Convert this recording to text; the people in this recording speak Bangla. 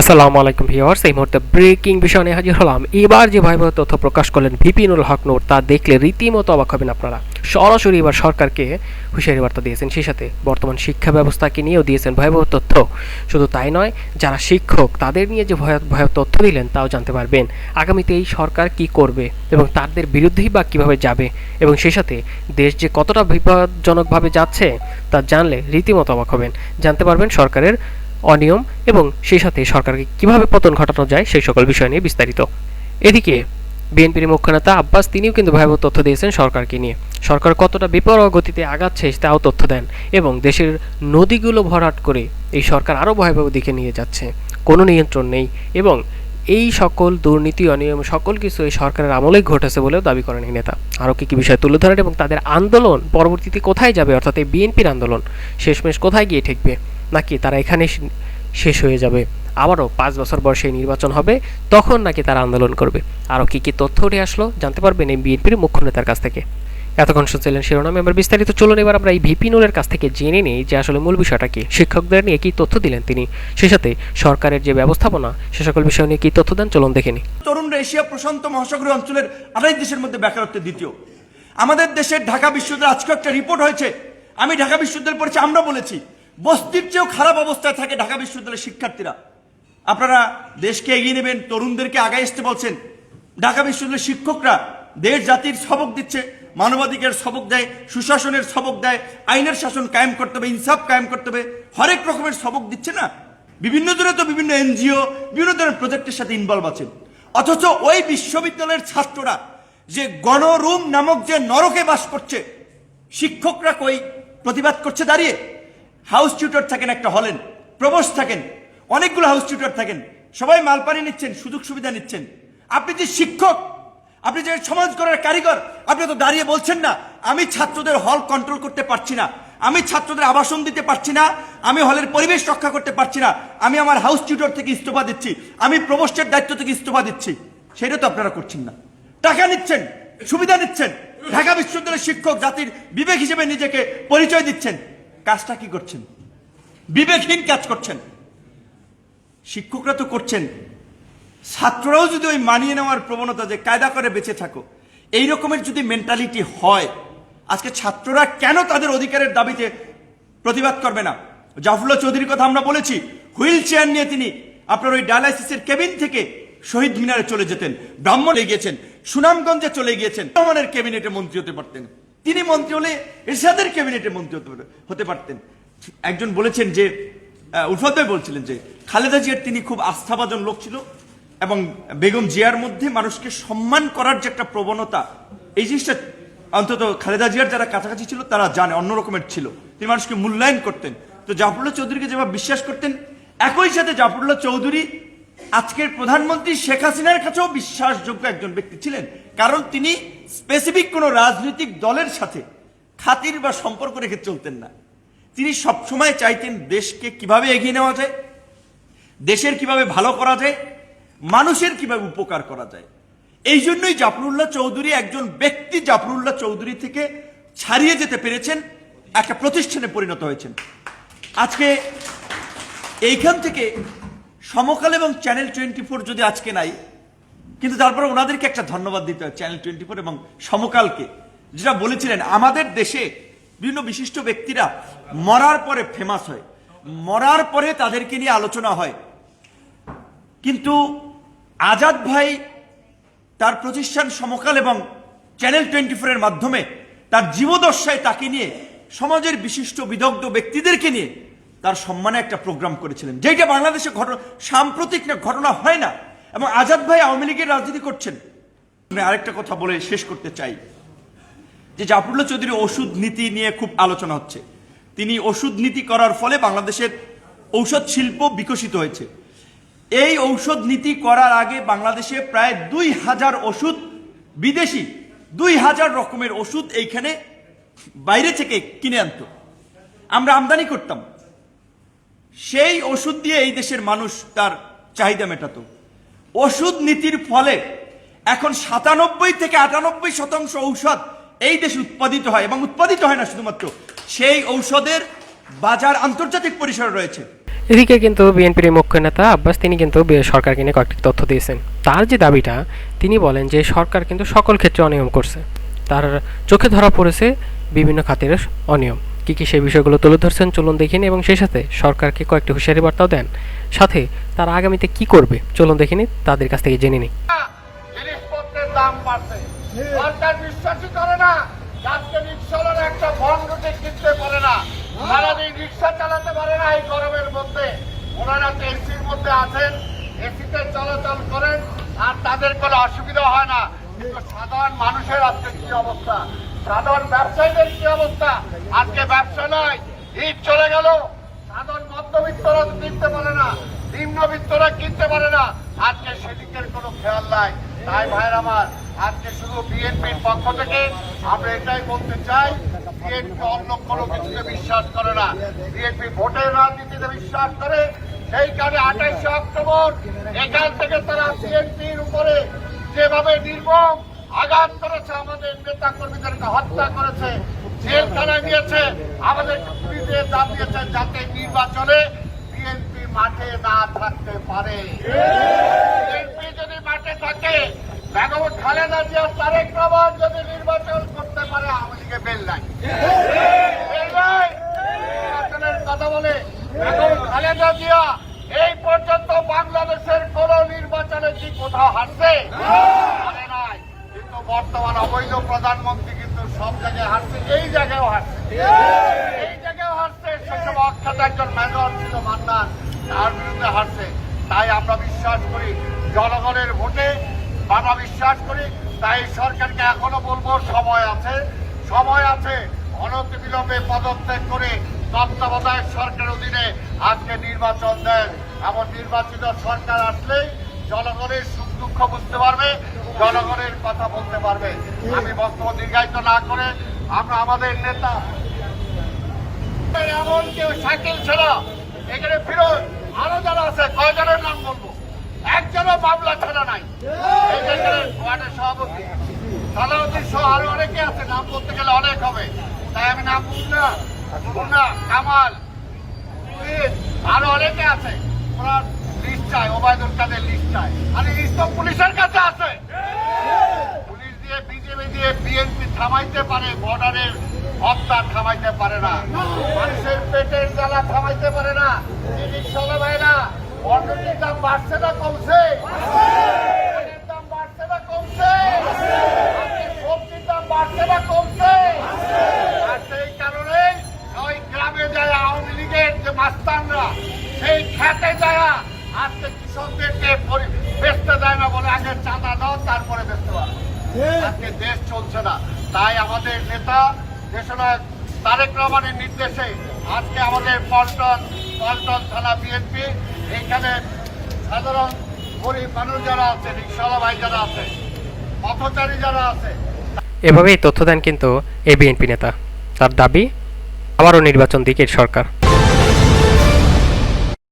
আসসালামু আলাইকুম ভিউয়ার্স, এই মুহূর্তে ব্রেকিং বিষয় নিয়ে হাজির হলাম। এবার যে ভয়াবহ তথ্য প্রকাশ করলেন ভিপিনুল হক নূর, তা দেখলে রীতিমতো অবাক হবেন আপনারা। সরাসরি এবার সরকারকে হুঁশিয়ারি বার্তা দিয়েছেন, সেই সাথে বর্তমান শিক্ষা ব্যবস্থাকে নিয়েও দিয়েছেন ভয়াবহ তথ্য। শুধু তাই নয়, যারা শিক্ষক, তাদের নিয়ে যে ভয়, ভয়াবহ তথ্য দিলেন, তাও জানতে পারবেন। আগামীতে এই সরকার কি করবে এবং তাদের বিরুদ্ধেই বা কীভাবে যাবে এবং সেই সাথে দেশ যে কতটা বিপজ্জনকভাবে যাচ্ছে, তা জানলে রীতিমতো অবাক হবেন। জানতে পারবেন সরকারের অনিয়ম এবং সেই সাথে সরকারকে কীভাবে পতন ঘটানো যায় সেই সকল বিষয় নিয়ে বিস্তারিত। এদিকে, বিএনপির মুখ্য নেতা আব্বাস তিনিও কিন্তু ভয়াবহ তথ্য দিয়েছেন সরকারকে নিয়ে। সরকার কতটা বেপরোয়া গতিতে আগাচ্ছে তাও তথ্য দেন এবং দেশের নদীগুলো ভরাট করে এই সরকার আরও ভয়াবহ দিকে নিয়ে যাচ্ছে। কোনো নিয়ন্ত্রণ নেই এবং এই সকল দুর্নীতি, অনিয়ম সকল কিছু এই সরকারের আমলেই ঘটেছে বলেও দাবি করেন এই নেতা। আরও কী কী বিষয় তুলে ধরেন এবং তাদের আন্দোলন পরবর্তীতে কোথায় যাবে? অর্থাৎ এই বিএনপির আন্দোলন শেষমেশ কোথায় গিয়ে ঠেকবে? নাকি তারা এখানে শেষ হয়ে যাবে? আবারও পাঁচ বছর বয়সে নির্বাচন হবে, তখন নাকি তারা আন্দোলন করবে? আরও কী কী তথ্য উঠে আসলো জানতে পারবেন এই বিএনপির মুখ্য নেতার কাছ থেকে। এতক্ষণ শুনছিলেন শিরোনামে, এবার বিস্তারিত চলুন, এবার আমরা এই ভিপি নুরের কাছ থেকে জেনে নিই যে আসলে মূল বিষয়টা কি। শিক্ষকদের নিয়ে কী তথ্য দিলেন তিনি? সেই সাথে সরকারের যে ব্যবস্থাপনা, সে সকল বিষয় নিয়ে কী তথ্য দেন? চলুন দেখে নিই। তরুণরা এশিয়া প্রশান্ত মহাসাগরীয় অঞ্চলের আড়াই দেশের মধ্যে বেকারত্বের দ্বিতীয়। আমাদের দেশের ঢাকা বিশ্ববিদ্যালয় আজকে একটা রিপোর্ট হয়েছে। আমি ঢাকা বিশ্ববিদ্যালয় পড়েছি, আমরা বলেছি। বস্তির চেয়েও খারাপ অবস্থায় থাকে ঢাকা বিশ্ববিদ্যালয়ের শিক্ষার্থীরা। আপনারা দেশকে এগিয়ে নেবেন, তরুণদেরকে আগায় আসতে বলছেন। ঢাকা বিশ্ববিদ্যালয়ের শিক্ষকরা দেশ, জাতির সবক দিচ্ছে মানবাধিকার সবক দেয়, সুশাসনের সবক দেয়, আইনের শাসন কায়েম করতে হবে, ইনসাফ কায়েম করতে হবে, হরেক রকমের সবক দিচ্ছে না। বিভিন্ন জনে তো বিভিন্ন এনজিও, বিভিন্ন ধরনের প্রজেক্টের সাথে ইনভলভ আছেন। অথচ ওই বিশ্ববিদ্যালয়ের ছাত্ররা যে গণরুম নামক যে নরকে বাস করছে, শিক্ষকরা কই? প্রতিবাদ করছে দাঁড়িয়ে। হাউস টিউটর থাকেন একটা হলেন, প্রবোস থাকেন, অনেকগুলো হাউস টিউটর থাকেন, সবাই মালপানি নিচ্ছেন, সুযোগ সুবিধা নিচ্ছেন। আপনি যে শিক্ষক, আপনি যে সমাজ করার কারিগর, আপনি তো দাঁড়িয়ে বলছেন না, আমি ছাত্রদের হল কন্ট্রোল করতে পারছি না, আমি ছাত্রদের আবাসন দিতে পারছি না, আমি হলের পরিবেশ রক্ষা করতে পারছি না, আমি আমার হাউস টিউটর থেকে ইস্তফা দিচ্ছি, আমি প্রবোস্টের দায়িত্ব থেকে ইস্তফা দিচ্ছি, সেটা তো আপনারা করছেন না। টাকা নিচ্ছেন, সুবিধা নিচ্ছেন, ঢাকা বিশ্ববিদ্যালয়ের শিক্ষক জাতির বিবেক হিসেবে নিজেকে পরিচয় দিচ্ছেন। কাজটা কি করছেন? বিবেকহীন কাজ করছেন। শিক্ষকরা তো করছেন। ছাত্ররাও যদি ওই মানিয়ে নেওয়ার প্রবণতা যে কায়দা করে বেঁচে থাকো, এই রকমের যদি মেন্টালিটি হয়, আজকে ছাত্ররা কেন তাদের অধিকারের দাবিতে প্রতিবাদ করবে না? জাফরুল্লাহ চৌধুরীর কথা আমরা বলেছি, হুইল চেয়ার নিয়ে তিনি আপনার ওই ডায়ালাইসিসের কেবিন থেকে শহীদ মিনারে চলে যেতেন। ব্রাহ্মণে গিয়েছেন, সুনামগঞ্জে চলে গিয়েছেন রহমানের ক্যাবিনেটে মন্ত্রী হতে পারতেন। তিনি মন্ত্রী হলে এরশাদের ক্যাবিনেটে মন্ত্রী হতে হতে পারতেন। একজন বলেছেন যে উলফাত বলছিলেন যে, খালেদা জিয়ার তিনি খুব আস্থাভাজন লোক ছিল এবং বেগম জিয়ার মধ্যে মানুষকে সম্মান করার যে একটা প্রবণতা, এই জিনিসটা অন্তত খালেদা জিয়ার যারা কাছাকাছি ছিল তারা জানে, অন্য রকমের ছিল। তিনি মানুষকে মূল্যায়ন করতেন। তো জাফরুল্লাহ চৌধুরীকে যেভাবে বিশ্বাস করতেন, একই সাথে জাফরুল্লাহ চৌধুরী আজকের প্রধানমন্ত্রী শেখ হাসিনার কাছেও বিশ্বাসযোগ্য একজন ব্যক্তি ছিলেন। কারণ তিনি স্পেসিফিক কোনো রাজনৈতিক দলের সাথে খাতির বা সম্পর্ক রেখে চলতেন না। তিনি সবসময় চাইতেন দেশকে কীভাবে এগিয়ে নেওয়া যায়, দেশের কীভাবে ভালো করা যায়, মানুষের কীভাবে উপকার করা যায়। এই জন্যই জাফরুল্লাহ চৌধুরী একজন ব্যক্তি জাফরুল্লাহ চৌধুরী থেকে ছাড়িয়ে যেতে পেরেছেন, একটা প্রতিষ্ঠানে পরিণত হয়েছেন। আজকে এইখান থেকে সমকাল এবং চ্যানেল টোয়েন্টি ফোর যদি আজকে নাই কিন্তু তারপরে ওনাদেরকে একটা ধন্যবাদ দিতে হয় চ্যানেল টোয়েন্টি ফোর এবং সমকালকে, যেটা বলেছিলেন, আমাদের দেশে বিভিন্ন বিশিষ্ট ব্যক্তিরা মরার পরে ফেমাস হয়। মরার পরে তাদেরকে নিয়ে আলোচনা হয়। কিন্তু আজাদ ভাই তার প্রতিষ্ঠান সমকাল এবং চ্যানেল টোয়েন্টি ফোরের মাধ্যমে তার জীবদশায় তাকে নিয়ে, সমাজের বিশিষ্ট বিদগ্ধ ব্যক্তিদেরকে নিয়ে তার সম্মানে একটা প্রোগ্রাম করেছিলেন। যেটা বাংলাদেশে ঘটনা, সাম্প্রতিক ঘটনা হয় না। এবং আজাদ ভাই আওয়ামী লীগের রাজনীতি করছেন। আমি আরেকটা কথা বলে শেষ করতে চাই। যে জাফরুল্লাহ চৌধুরী ওষুধ নীতি নিয়ে খুব আলোচনা হচ্ছে। তিনি ওষুধ নীতি করার ফলে বাংলাদেশের ঔষধ শিল্প বিকশিত হয়েছে। এই ঔষধ নীতি করার আগে বাংলাদেশে প্রায় দুই হাজার ওষুধ বিদেশি, দুই হাজার রকমের ওষুধ এইখানে বাইরে থেকে কিনে আনতো। আমরা আমদানি করতাম। সেই ওষুধ দিয়ে এই দেশের মানুষ তার চাহিদা মেটাতো। ওষুধ নীতির ফলে এখন সাতানব্বই থেকে আটানব্বই শতাংশ ঔষধ এই দেশে উৎপাদিত হয় এবং উৎপাদিত হয় না শুধুমাত্র, সেই ঔষধের বাজার আন্তর্জাতিক পরিসরে রয়েছে। এদিকে কিন্তু বিএনপির মুখ্য নেতা আব্বাস, তিনি কিন্তু সরকারকে নিয়ে কয়েকটি তথ্য দিয়েছেন। তার যে দাবিটা, তিনি বলেন যে সরকার কিন্তু সকল ক্ষেত্রে অনিয়ম করছে। তার চোখে ধরা পড়েছে বিভিন্ন খাতের অনিয়ম। কি কি সেই বিষয়গুলো তুলে ধরছেন চলুন দেখিনি এবং সেই সাথে সরকারকে কয়েকটি হুঁশিয়ারি বার্তাও দেন। সাথে তারা আগামীতে কি করবে? চলুন দেখিনি তাদের কাছ থেকে জেনে নিই। সাধারণ মানুষের আজকে কি অবস্থা? সাধারণ ব্যবসায়ীদের কি অবস্থা? আজকে ব্যবসা নয়, ঈদ চলে গেল। সাধারণ মধ্যবিত্তরা কিনতে পারে না, নিম্নবিত্তরা কিনতে পারে না। আজকে সেদিকের কোনো খেয়াল নাই। তাই ভাইয়ের আমার, আজকে শুধু বিএনপির পক্ষ থেকে আমরা এটাই বলতে চাই, বিএনপি অন্য কোনো কিছুতে বিশ্বাস করে না। বিএনপি ভোটের রাজনীতিতে বিশ্বাস করে। সেই কারণে আঠাইশে অক্টোবর এখান থেকে তারা বিএনপির উপরে যেভাবে নির্মম আঘাত করেছে আমাদের নেতা কর্মীদেরকে হত্যা করেছে, জেলখানায় নিয়েছে, আমাদের পুলিশে দাম যাতে নির্বাচনে বিএনপি মাঠে না থাকতে পারে। বিএনপি যদি মাঠে থাকে কথা বলে এই পর্যন্ত বাংলাদেশের কোন নির্বাচনে কি কোথাও হারছে? বর্তমান অবৈধ প্রধানমন্ত্রী কিন্তু সব জায়গায় হারছে, এই জায়গায়ও হারছে। এই জায়গায়ও হারছে। সেসব অখ্যাত একজন মেজর ছিল মান্নান তার বিরুদ্ধে হারছে। তাই আমরা বিশ্বাস করি, জনগণের ভোটে আমরা বিশ্বাস করি, তাই সরকারকে এখনও বলব সময় আছে সময় আছে অনতি বিলম্বে পদত্যাগ করে তত্ত্বাবধায়ক সরকার অধীনে আজকে নির্বাচন দেন। এমন নির্বাচিত সরকার আসলেই জনগণের সুখ দুঃখ বুঝতে পারবে। জনগণের কথা বলতে পারবে। আমি বক্তব্য দীর্ঘায়িত না করে আমরা আমাদের নেতা এমন কেউ সাইকেল ছিল এখানে ফিরোজ, আরও যারা আছে, কয়জনের নাম বলব? একজনও মামলা ছাড়া নাই। ওয়ার্ডের সভাপতি। সহ আরও অনেকে আছে, নাম বলতে গেলে অনেক হবে। তাই আমি নাম বলব না কামাল আরও অনেকে আছে। ওরা লিস্ট চাই, ওবায়দুল কাদের লিস্ট চাই। আর লিস্ট পুলিশের কাছে আছে পুলিশ দিয়ে বিজেপি দিয়ে বিএনপি থামাইতে পারে বর্ডারের হত্যা থামাইতে পারে না। মানুষের পেটের জ্বালা থামাইতে পারে না। জিনিস চলে ভাই না। অন্যটির দাম বাড়ছে না কমছে। দাম বাড়ছে না কমছে। সবজির দাম বাড়ছে না কমছে। আর সেই কারণে ওই গ্রামে যায় আওয়ামী লীগের যে মাস্তানরা সেই খেতে যায়। আজকে কৃষকদেরকে বেচতে দেয় না বলে আগে চাঁদা দাও তারপরে বেচতে পারো। আজকে দেশ চলছে না। তাই আমাদের নেতা দেশনায়ক তারেক রহমানের নির্দেশে আজকে আমাদের পল্টন পল্টন থানা বিএনপি, এইখানে সাধারণ গরিব মানুষ যারা আছে রিক্সাওয়ালা ভাই যারা আছে, পথচারী যারা আছে, এভাবেই তথ্য দেন কিন্তু এ বিএনপি নেতা। তার দাবি, আবারও নির্বাচন দিকের সরকার।